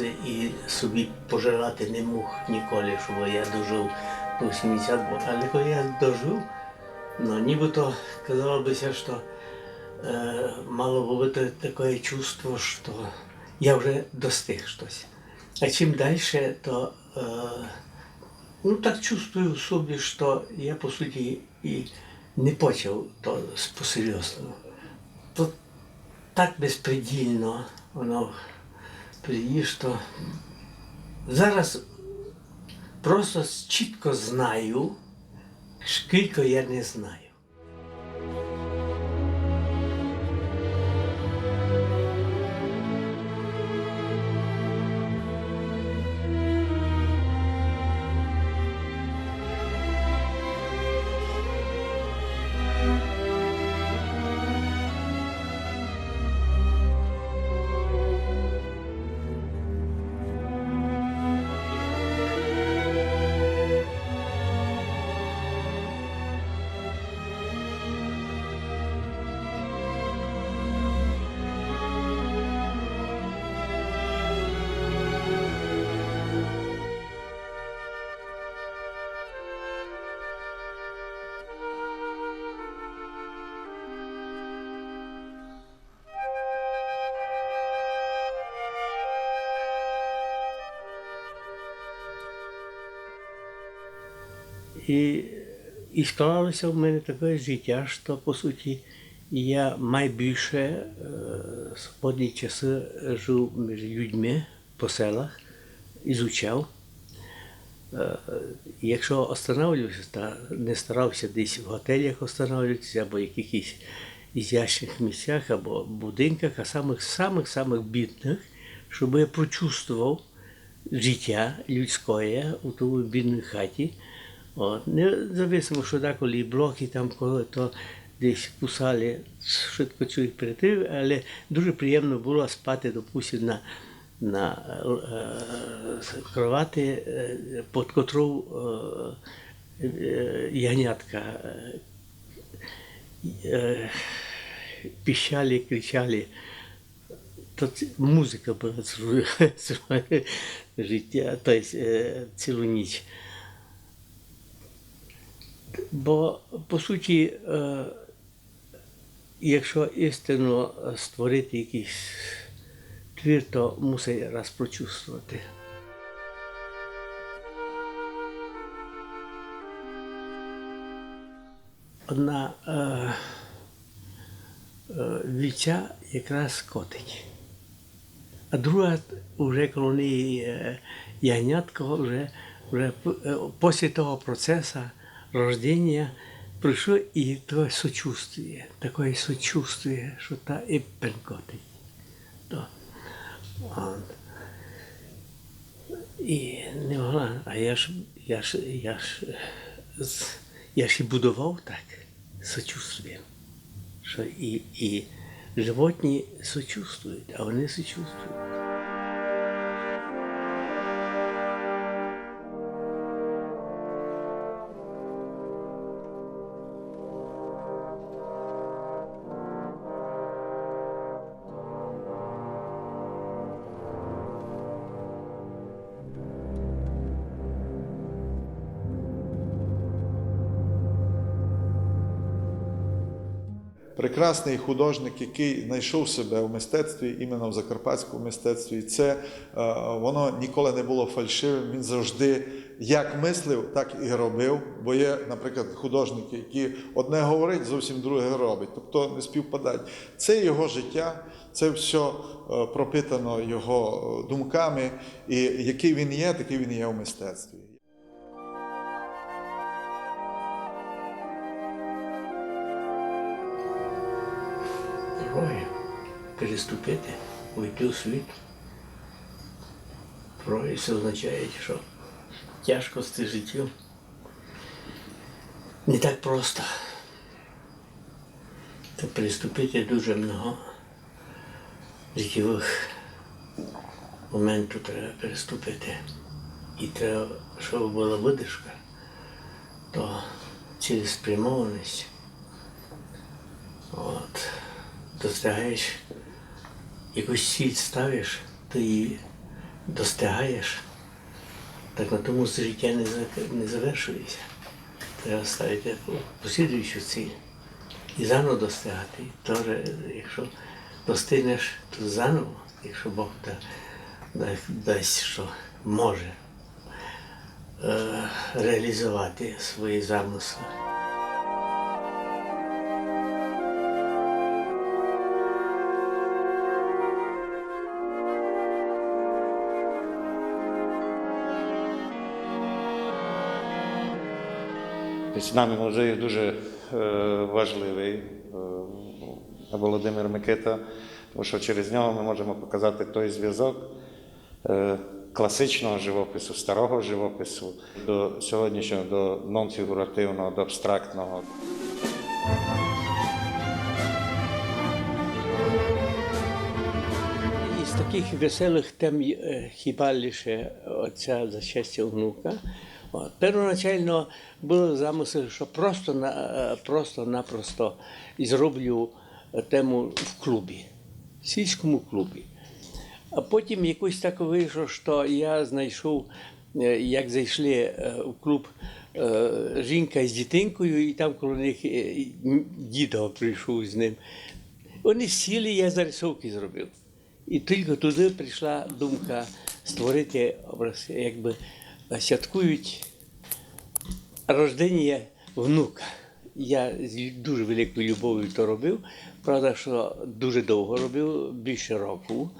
молодості і собі пожирати не мог ніколи, щоб я дожив до 70 років. Але коли я дожив, ну нібито казало бися, що е, мало бути таке чувство, що я вже достиг щось. А чим далі, то е, ну, так чувствую в собі, що я по суті і не почав то по-серйозному. То так безпредельно воно приїж, що зараз просто чітко знаю, скільки я не знаю. І, і склалося в мене таке життя, що по суті я найбільше е, свободні часи жив між людьми по селах, ізучав. Е, Якщо останавливався, не старався десь в готелях останавливатися або в якихось ізящних місцях, або будинках, а самих самих самих бідних, щоб я прочувствував життя людське у тому бідній хаті. От. Не зависимо, що деколи блоки там коли то десь кусали, швидко чують перейти, але дуже приємно було спати, допустим, на, на е, кровати, під котру е, е, ягнятка е, піщали, кричали. То музика була життя, тобто цілу ніч. Бо, по суті, е, якщо істинно створити якийсь твір, то мусить раз прочувствувати. Одна е, е, віча якраз котить. А друга, вже коли ягнятко, вже, вже після того процесу рождення прийшло і таке сочувствие, таке сочувствие, що та і пенкотить. То, от. І не могла, а я ж, я ж, я ж, я ж і будував так, сочувствием, що і, і животні сочувствують, а вони сочувствують. Прекрасний художник, який знайшов себе в мистецтві, іменно в закарпатському мистецтві. І це е, воно ніколи не було фальшивим. Він завжди як мислив, так і робив. Бо є, наприклад, художники, які одне говорять, зовсім друге робить. Тобто не співпадають. Це його життя, це все е, пропитано його е, думками. І який він є, такий він є в мистецтві. Троє переступити, уйти у світ. Це означає, що тяжкості життя не так просто. То переступити дуже много життєвих моментів треба переступити. І треба, щоб була видишка, то цілеспрямованість. От, досягаєш якусь ціль ставиш, ти її достигаєш, так на тому життя не завершується. Треба ставити послідуючу ціль. І заново достигати. Тож, якщо достигнеш, то заново, якщо Бог да, да- дасть, що може е, реалізувати свої замисли. Нами музей дуже е, важливий е, Володимир Микита, тому що через нього ми можемо показати той зв'язок е, класичного живопису, старого живопису до сьогоднішнього, до нонфігуративного, до абстрактного. Із таких веселих тем хіба лише оця за щастя внука. От. Первоначально був замисел, що просто на е, просто-напросто зроблю тему в клубі, в сільському клубі. А потім якось так вийшло, що я знайшов, е, як зайшли е, в клуб е, жінка з дитинкою, і там коло них е, дідо прийшов з ним. Вони сіли, я зарисовки зробив. І тільки туди прийшла думка створити образ, якби е, святкують рождення внука. Я з дуже великою любов'ю то робив. Правда, що дуже довго робив, більше року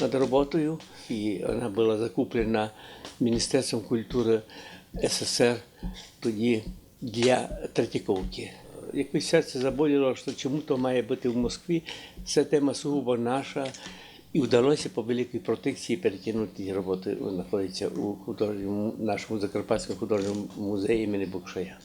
над роботою. І вона була закуплена Міністерством культури СССР тоді для Третьяковки. Якось серце заболіло, що чому то має бути в Москві. Це тема сугубо наша. І вдалося по великій протекції перетягнути роботи, знаходиться у художньому нашому Закарпатському художньому музеї імені Букшая.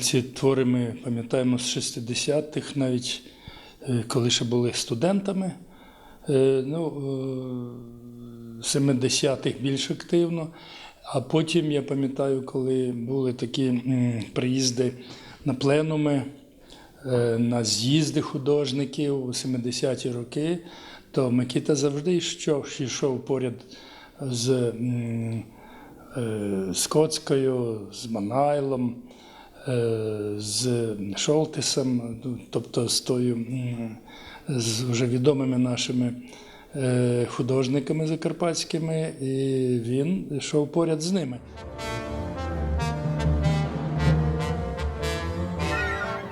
Ці твори ми пам'ятаємо з 60-х, навіть е, коли ще були студентами. Е, Ну, е, 70-х більш активно. А потім я пам'ятаю, коли були такі приїзди на пленуми, е, на з'їзди художників у 70-ті роки, то Микита завжди йшов, йшов поряд з е, Скотською, з Манайлом, е, з Шолтисом, тобто з тою з вже відомими нашими е, художниками закарпатськими, і він йшов поряд з ними.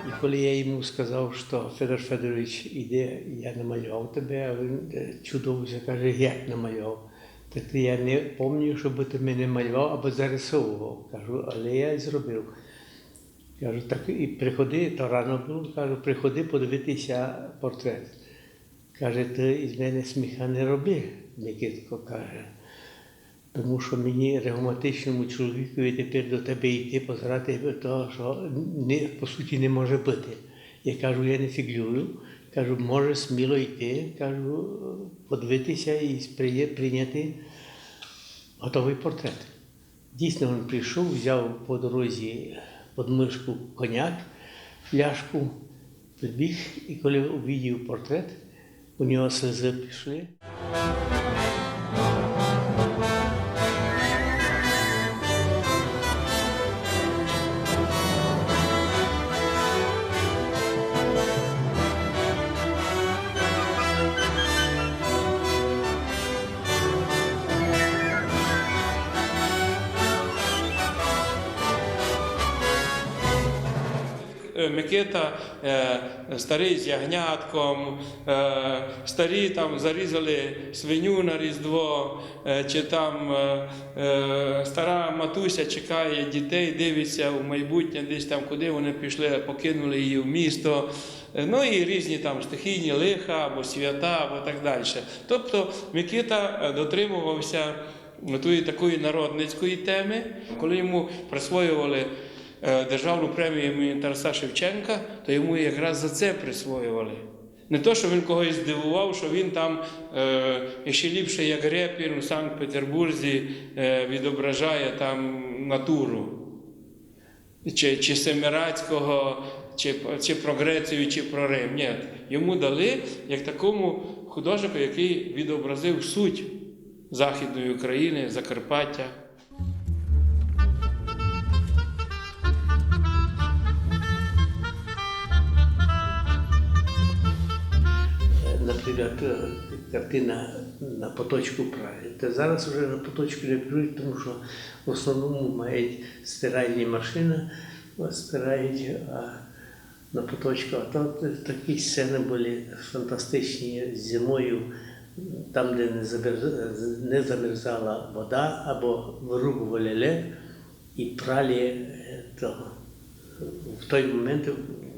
І коли я йому сказав, що Федор Федорович іде, я намалював тебе, а він е, чудовився, каже, як намалював. Так я не пам'ятаю, щоб ти мене малював або зарисовував. Кажу, але я зробив. Кажу, так і приходи, то рано було, кажу, приходи подивитися портрет. Каже, ти із мене сміха не роби, Микитко каже. Тому що мені ревматичному чоловікові тепер до тебе йти позирати того, що не, по суті не може бути. Я кажу, я не фіглюю. Кажу, може сміло йти, кажу, подивитися і прийняти готовий портрет. Дійсно, він прийшов, взяв по дорозі під мишку коняк, пляшку, підбіг, і коли увидів портрет, у нього сльози пішли. Микита е, старий з ягнятком, е, старі там зарізали свиню на Різдво, е, чи там е, е, стара матуся чекає дітей, дивиться у майбутнє, десь там, куди вони пішли, покинули її в місто. Е, Ну і різні там стихійні лиха або свята, або так далі. Тобто Микита е, дотримувався тої такої народницької теми, коли йому присвоювали е, державну премію імені Тараса Шевченка, то йому якраз за це присвоювали. Не то, що він когось здивував, що він там е, ще ліпше, як Репін у Санкт-Петербурзі е, відображає там натуру. Чи, чи Семирацького, чи, чи про Грецію, чи про Рим. Ні. Йому дали як такому художнику, який відобразив суть Західної України, Закарпаття. Е, картина на поточку Праги. Та зараз вже на поточку не беруть, тому що в основному мають стиральні машини, стирають, а на поточку. А то такі сцени були фантастичні зимою, там, де не замерзала вода, або вирубували лед і пралі е, того. В той момент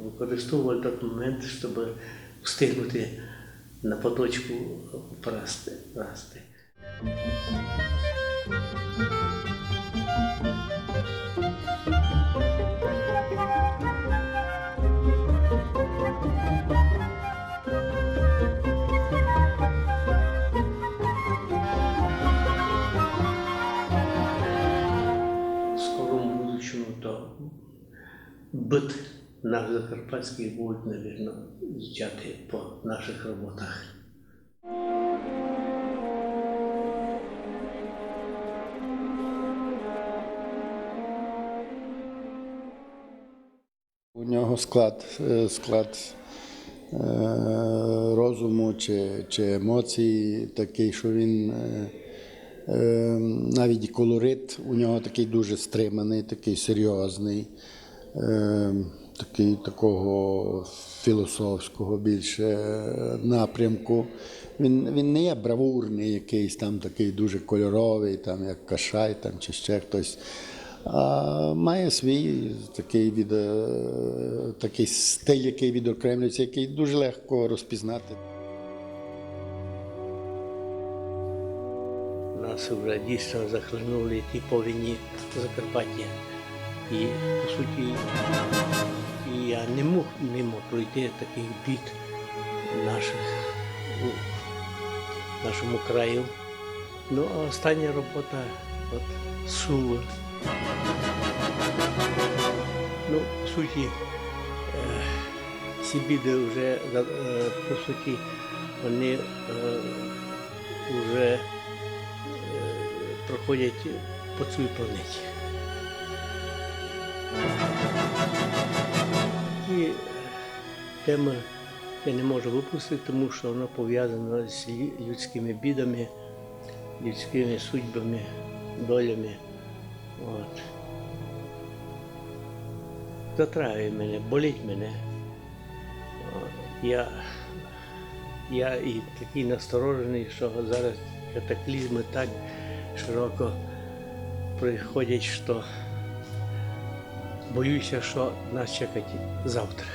використовували той момент, щоб встигнути на поточку прасти. прасти. В скорому будущому то бит наш закарпатський будуть, мабуть, їжджати по наших роботах. У нього склад, е, склад е, розуму чи, чи емоцій такий, що він е, навіть колорит у нього такий дуже стриманий, такий серйозний, такий такого філософського більше е, напрямку. Він, він не є бравурний, якийсь там такий дуже кольоровий, там як Кашай там, чи ще хтось. А має свій такий, від, е, такий стиль, який відокремлюється, який дуже легко розпізнати. Нас вже дійсно захлинули ті повені Закарпаття. І по суті і я не мог мимо пройти таких бід наших у нашому краю. Ну а остання робота от Сули. Ну, по суті, е, ці біди вже е, по суті вони вже е, проходять по цій планеті. І е, тема я не можу випустити, тому що вона пов'язана з людськими бідами, людськими судьбами, долями. От. Затрагує мене, болить мене. Я, я і такий насторожений, що зараз катаклізми так широко приходять, що боюся, що нас чекать завтра.